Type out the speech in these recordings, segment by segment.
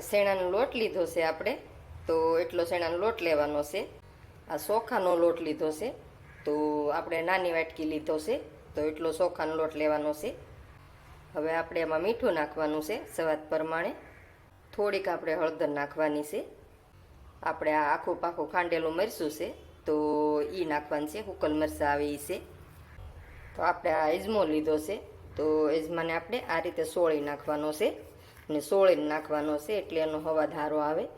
શેણાનો લોટ લીધો છે આપણે. તો એટલો શેણાનો લોટ લેવાનો છે. આ ચોખાનો લોટ લીધો છે. તો આપણે નાની વાટકી લીધો છે. તો એટલો ચોખાનો લોટ લેવાનો છે. હવે આપણે એમાં મીઠું નાખવાનું છે, સ્વાદ પ્રમાણે. થોડીક આપણે હળદર નાખવાની છે. આપણે આ આખું પાખું ખાંડેલું મરચું છે. તો એ નાખવાનું છે હુકલ મરચાં આવે એ છે. તો આપણે આ એજમો લીધો છે. તો એજમાને આપણે આ રીતે સોળી નાખવાનો છે. ને સોળી નાખવાનો છે, એટલે એનો હવા ધારો આવે.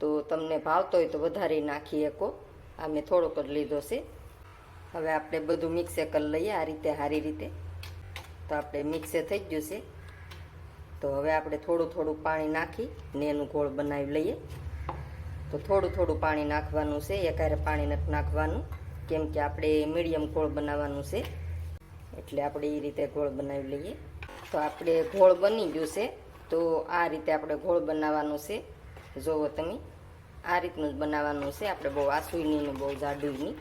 તો તમને ભાવતો હોય તો વધારે નાખી શકો. આ મેં થોડોક જ લીધો છે. હવે આપણે બધું મિક્સે કરી લઈએ આ રીતે, સારી રીતે. તો આપણે મિક્સે થઈ ગયું છે. તો હવે આપણે થોડું થોડું પાણી નાખી ને એનું ગોળ બનાવી લઈએ. તો થોડું થોડું પાણી નાખવાનું છે. એકારે પાણી નથી નાખવાનું. કેમ કે આપણે મીડિયમ ગોળ બનાવવાનું છે. એટલે આપણે એ રીતે ગોળ બનાવી લઈએ. તો આપણે ગોળ બની ગયું છે. તો આ રીતે આપણે ગોળ બનાવવાનું છે. જુઓ તમે. આ રીતનું જ બનાવવાનું છે. આપણે બહુ આસુઈની ને બહુ જાડુની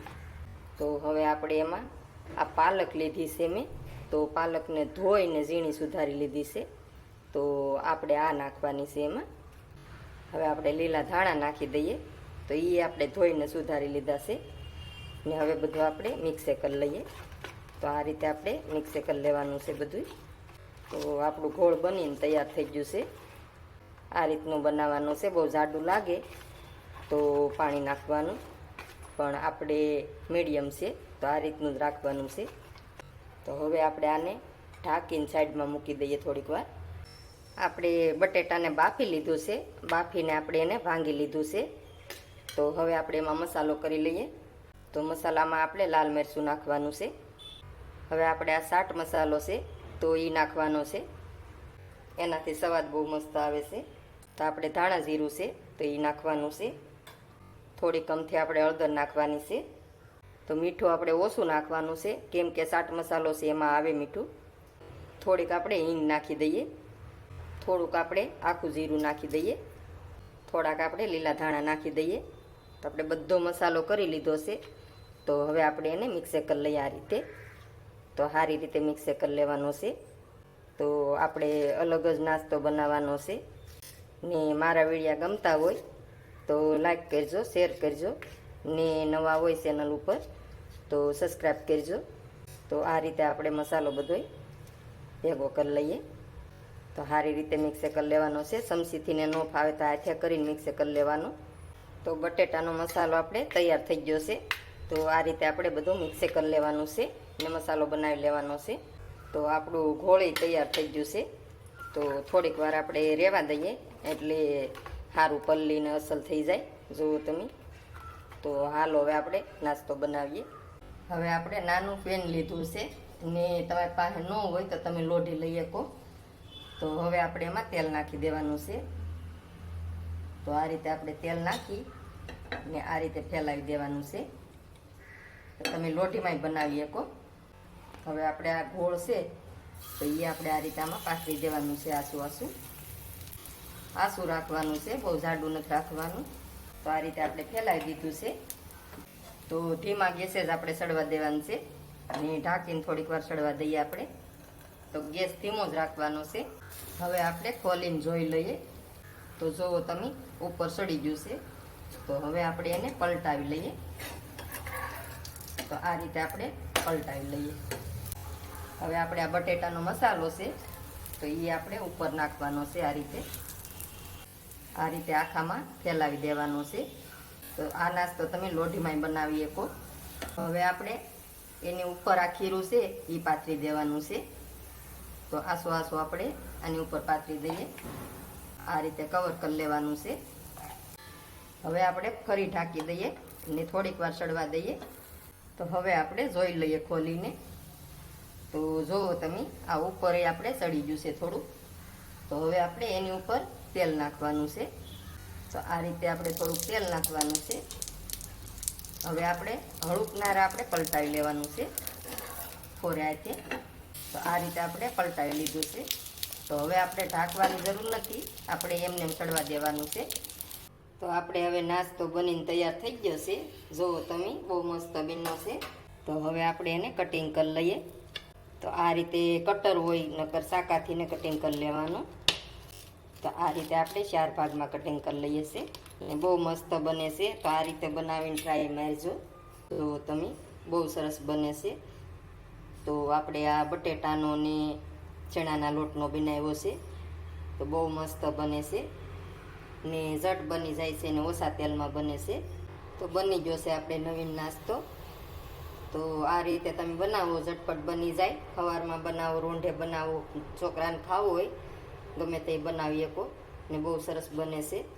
તો હવે આપણે એમાં આ પાલક લીધી છે મેં. તો પાલકને ધોઈને ઝીણી સુધારી લીધી છે. તો આપણે આ નાખવાની છે એમાં. હવે આપણે લીલા ધાણા નાખી દઈએ. તો એ આપણે ધોઈને સુધારી લીધા છે. ને હવે બધું આપણે મિક્સે કરી લઈએ. તો આ રીતે આપણે મિક્સે કરી લેવાનું છે બધું તો આપણું ગોળ બનીને તૈયાર થઈ ગયું છે. આ રીતનું બનાવવાનું છે, બહુ જાડું લાગે તો પાણી નાખવાનું. પણ આપણે મીડિયમ છે, તો આ રીતનું જ રાખવાનું છે. તો હવે આપણે આને ઢાંકીને સાઈડમાં મૂકી દઈએ થોડીક વાર. આપણે બટેટાને બાફી લીધું છે, બાફીને આપણે એને ભાંગી લીધું છે. તો હવે આપણે એમાં મસાલો કરી લઈએ. તો મસાલામાં આપણે લાલ મરચું નાખવાનું છે. હવે આપણે આ સાટ મસાલો છે તો એ નાખવાનો છે. એનાથી સ્વાદ બહુ મસ્ત આવે છે. તો આપણે ધાણા જીરું છે, તો એ નાખવાનું છે. થોડી કમથી આપણે હળદર નાખવાની છે. તો મીઠું આપણે ઓછું નાખવાનું છે, કેમ કે ચાટ મસાલો છે, એમાં આવે મીઠું. થોડીક આપણે હિંગ નાખી દઈએ. થોડુંક આપણે આખું જીરું નાખી દઈએ. થોડાક આપણે લીલા ધાણા નાખી દઈએ. તો આપણે બધો મસાલો કરી લીધો છે. તો હવે આપણે એને મિક્સે કરી લઈએ આ રીતે. તો સારી રીતે મિક્સે કરી લેવાનો છે. તો આપણે અલગ જ નાસ્તો બનાવવાનો છે. ને મારા વિડીયા ગમતા હોય તો લાઈક કરજો શેર કરજો. ને નવા હોય ચેનલ ઉપર તો સબસ્ક્રાઈબ કરજો. તો આ રીતે આપણે મસાલો બધોય ભેગો કરી લઈએ. તો સારી રીતે મિક્સે કરી લેવાનો છે. સમસીથીને ન ફાવે તો હાથે કરીને મિક્સે કરી લેવાનો. તો બટેટાનો મસાલો આપણે તૈયાર થઈ ગયો છે. તો આ રીતે આપણે બધું મિક્સે કરી લેવાનું છે. ને મસાલો બનાવી લેવાનો છે. તો આપણું ઘોળી તૈયાર થઈ ગયું છે. તો થોડીક વાર આપણે રહેવા દઈએ, એટલે સારું પલ્લીને અસલ થઈ જાય. જુઓ તમે. તો હાલો હવે આપણે નાસ્તો બનાવીએ. હવે આપણે નાનું પેન લીધું છે. ને તમારી પાસે ન હોય તો તમે લોઢી લઈ શકો. તો હવે આપણે એમાં તેલ નાખી દેવાનું છે. તો આ રીતે આપણે તેલ નાખી ને આ રીતે ફેલાવી દેવાનું છે. તમે લોઢીમાંય બનાવી શકો. હવે આપણે આ ગોળ છે, તો એ આપણે આ રીતે આમાં પાથરી દેવાનું છે આસુ આસુ. આસુ રાખવાનું છે, બહુ જાડું નથી રાખવાનું. તો આ રીતે આપણે ફેલાવી દીધું છે. તો ધીમા ગેસે જ આપણે સડવા દેવાનું છે. અને ઢાંકીને થોડીક વાર સડવા દઈએ આપણે. તો ગેસ ધીમો જ રાખવાનો છે. હવે આપણે ખોલીને જોઈ લઈએ. તો જુઓ તમે, ઉપર સડી ગયું છે. તો હવે આપણે એને પલટાવી લઈએ. તો આ રીતે આપણે પલટાવી લઈએ. હવે આપણે આ બટેટાનો મસાલો છે, તો એ આપણે ઉપર નાખવાનો છે આ રીતે. આ રીતે આખામાં ફેલાવી દેવાનો છે. તો આ નાસ્તો તમે લોઢીમાંય બનાવી શકો. હવે આપણે એની ઉપર આ ખીરું છે એ પાથરી દેવાનું છે. તો આસો આસો આપણે આની ઉપર પાથરી દઈએ. આ રીતે કવર કરી લેવાનું છે. હવે આપણે ફરી ઢાંકી દઈએ ને થોડીક વાર ચડવા દઈએ. તો હવે આપણે જોઈ લઈએ ખોલીને. તો જુઓ તમે આ ઉપર એ આપણે ચડી ગયું છે થોડું, તો હવે આપણે એની ઉપર તેલ નાખવાનું છે. તો આ રીતે આપણે થોડુંક તેલ નાખવાનું છે. હવે આપણે હળુકનારા આપણે પલટાવી લેવાનું છે ફોરે હાથે. તો આ રીતે આપણે પલટાવી લીધું છે. તો હવે આપણે ઢાંકવાની જરૂર નથી, આપણે એમને એમ ચડવા દેવાનું છે. તો આપણે હવે નાસ્તો બનીને તૈયાર થઈ ગયો છે. જુઓ તમે બહુ મસ્ત બન્યો છે. તો હવે આપણે એને કટિંગ કરી લઈએ. તો આ રીતે કટર હોય નકર શાકાથીને કટિંગ કરી લેવાનું. તો આ રીતે આપણે ચાર ભાગમાં કટિંગ કરી લઈએ છીએ. અને બહુ મસ્ત બને છે. તો આ રીતે બનાવીને ટ્રાય મારજો. તો તમે બહુ સરસ બને છે. તો આપણે આ બટેટાનો ને ચણાના લોટનો બનાવ્યો છે. તો બહુ મસ્ત બને છે. ને ઝટ બની જાય છે ને ઓછા તેલમાં બને છે. તો બની ગયો છે આપણે નવીન નાસ્તો. તો આ રીતે તમે બનાવો, ઝટપટ બની જાય. સવારમાં બનાવો, રોંઢે બનાવો, છોકરાને ખાવું હોય, ગમે તે બનાવી શકો. ને બહુ સરસ બને છે.